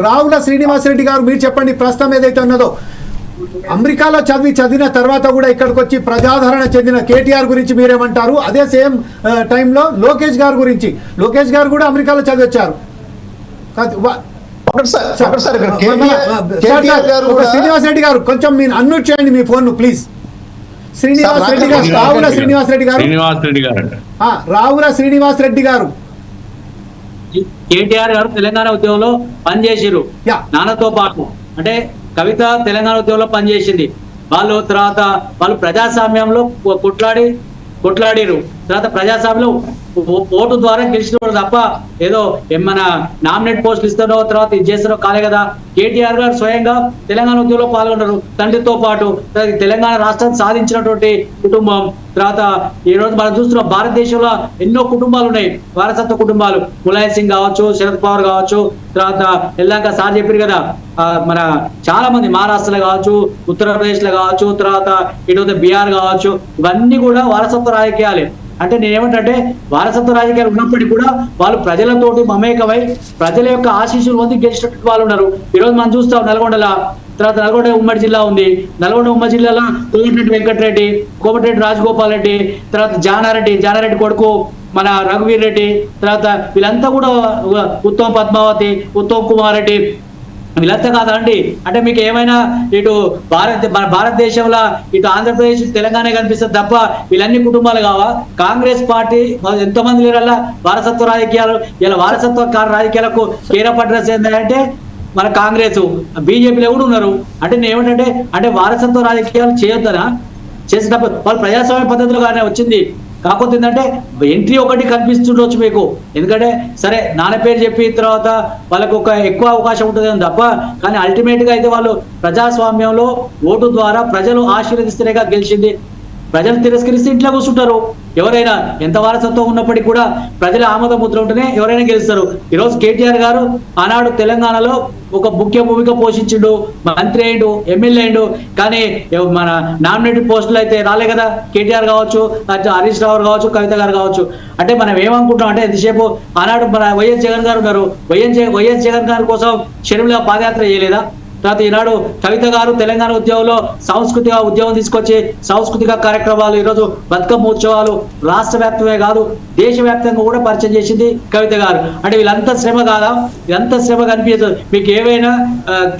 రావుల శ్రీనివాసరెడ్డి గారు మీరు చెప్పండి ప్రస్తుతం ఏదైతే ఉన్నదో. అమెరికాలో చదివి చదివిన తర్వాత కూడా ఇక్కడికి వచ్చి ప్రజాదరణ చెందిన కేటీఆర్ గురించి మీరేమంటారు? అదే సేమ్ టైంలో లోకేష్ గారి గురించి. లోకేష్ గారు కూడా అమెరికాలో చదివచ్చారు. శ్రీనివాస్ రెడ్డి గారు కొంచెం మీరు అన్మ్యూట్ చేయండి మీ ఫోన్ ప్లీజ్. శ్రీనివాస్ రెడ్డి గారు రావుల. శ్రీనివాస్ రెడ్డి గారు. శ్రీనివాస్ రెడ్డి గారు. అంట ఆ, రావుల శ్రీనివాస్ రెడ్డి గారు. కేటీఆర్ గారు తెలంగాణ ఉద్యమంలో పనిచేసిరు. నాన్నతో పాటు. అంటే కవిత తెలంగాణ ఉద్యమంలో పనిచేసింది. వాళ్ళు తర్వాత వాళ్ళు ప్రజాస్వామ్యంలో కొట్లాడి కొట్లాడిరు తర్వాత ప్రజాస్వామ్యంలో ఓటు ద్వారా గెలిచినప్పుడు తప్ప ఏదో ఏం మన నామినేట్ పోస్టులు ఇస్తానో తర్వాత ఇది చేస్తారో కాలే కదా. కేటీఆర్ గారు స్వయంగా తెలంగాణ ఉద్యమంలో పాల్గొన్నారు. తండ్రితో పాటు తెలంగాణ రాష్ట్రాన్ని సాధించినటువంటి కుటుంబం. తర్వాత ఈ రోజు మనం చూస్తున్న భారతదేశంలో ఎన్నో కుటుంబాలు ఉన్నాయి. వారసత్వ కుటుంబాలు. ములాయం సింగ్ కావచ్చు శరద్ పవార్ కావచ్చు తర్వాత ఎల్లాక సార్ చెప్పారు కదా. మన చాలా మంది మహారాష్ట్రలో కావచ్చు ఉత్తరప్రదేశ్లో కావచ్చు తర్వాత ఇటు బీహార్ కావచ్చు. ఇవన్నీ కూడా వారసత్వ రాజకీయాలే. అంటే నేనేమంటే వారసత్వ రాజకీయాలు ఉన్నప్పటికీ కూడా వాళ్ళు ప్రజలతోటి మమేకమై ప్రజల యొక్క ఆశీస్సులు పొంది గెలిచినట్టు వాళ్ళు ఉన్నారు. ఈ రోజు మనం చూస్తాం నల్గొండలో తర్వాత నల్గొండ ఉమ్మడి జిల్లా ఉంది. నల్గొండ ఉమ్మడి జిల్లాలో కోమటిరెడ్డి వెంకటరెడ్డి కోమటిరెడ్డి రాజగోపాల్ రెడ్డి తర్వాత జానారెడ్డి జానారెడ్డి కొడుకు మన రఘువీర్ రెడ్డి తర్వాత వీళ్ళంతా కూడా ఉత్తమ్ పద్మావతి ఉత్తమ్ కుమార్ రెడ్డి వీళ్ళంతా కాదండి. అంటే మీకు ఏమైనా ఇటు భారత మన భారతదేశంలో ఇటు ఆంధ్రప్రదేశ్ తెలంగాణ కనిపిస్తుంది తప్ప వీళ్ళన్ని కుటుంబాలు కావా? కాంగ్రెస్ పార్టీ మరి ఎంతమంది లేరల్లా వారసత్వ రాజకీయాలు ఇలా వారసత్వ రాజకీయాలకు కేరప్ అడ్రస్ ఏంటంటే మన కాంగ్రెస్. బీజేపీలో కూడా ఉన్నారు. అంటే నేను ఏమిటంటే అంటే వారసత్వ రాజకీయాలు చేయొద్దనా? చేసేటప్పుడు వాళ్ళు ప్రజాస్వామ్య పద్ధతిలోగానే వచ్చింది. కాకపోతే ఏంటంటే ఎంట్రీ ఒకటి కనిపిస్తుండొచ్చు మీకు. ఎందుకంటే సరే నాన్న పేరు చెప్పిన తర్వాత వాళ్ళకు ఒక ఎక్కువ అవకాశం ఉంటుంది తప్ప కానీ అల్టిమేట్గా అయితే వాళ్ళు ప్రజాస్వామ్యంలో ఓటు ద్వారా ప్రజలు ఆశీర్వదిస్తేనేగా గెలిచింది. ప్రజలు తిరస్కరిస్తే ఇంట్లో కూర్చుంటారు. ఎవరైనా ఎంత వారసత్వం ఉన్నప్పటికీ కూడా ప్రజల ఆమోద ముద్ర ఉంటేనే ఎవరైనా గెలుస్తారు. ఈరోజు కేటీఆర్ గారు ఆనాడు తెలంగాణలో ఒక ముఖ్య భూమిక పోషించిండు మంత్రి అయిండు ఎమ్మెల్యే అయిండు కానీ మన నామినేటెడ్ పోస్టులు అయితే రాలే కదా. కేటీఆర్ కావచ్చు హరీష్ రావు కావచ్చు కవిత గారు కావచ్చు. అంటే మనం ఏమనుకుంటున్నాం అంటే ఎంతసేపు ఆనాడు మన వైఎస్ జగన్ గారు ఉన్నారు. వైఎస్ వైఎస్ జగన్ గారి కోసం షర్మిల పాదయాత్ర చేయలేదా? తర్వాత ఈనాడు కవిత గారు తెలంగాణ ఉద్యమంలో సాంస్కృతిక ఉద్యమం తీసుకొచ్చి సాంస్కృతిక కార్యక్రమాలు ఈరోజు బతుకమ్మ ఉత్సవాలు రాష్ట్ర వ్యాప్తమే కాదు దేశవ్యాప్తంగా కూడా పరిచయం చేసింది కవిత గారు. అంటే వీళ్ళంతా శ్రమ కాదా? ఎంత శ్రమ కనిపించదు. మీకు ఏవైనా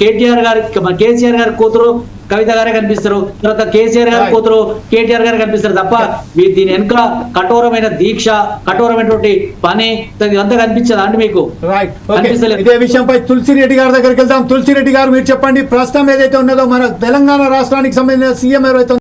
కేటీఆర్ గారి కేసీఆర్ గారి కూతురు కవిత గారే కనిపిస్తారు తర్వాత కేసీఆర్ గారి. కూతురు కేటీఆర్ గారు కనిపిస్తారు తప్ప వీ- దీని వెనుక కఠోరమైన దీక్ష కఠోరమైనటువంటి పని ఇదంతా కనిపించదా అండి మీకు. ఇదే విషయంపై తులసిరెడ్డి గారి దగ్గరికి వెళ్దాం. తులసిరెడ్డి గారు మీరు చెప్పండి ప్రస్తుతం ఏదైతే ఉన్నదో మన తెలంగాణ రాష్ట్రానికి సంబంధించిన సీఎం ఎవరైతే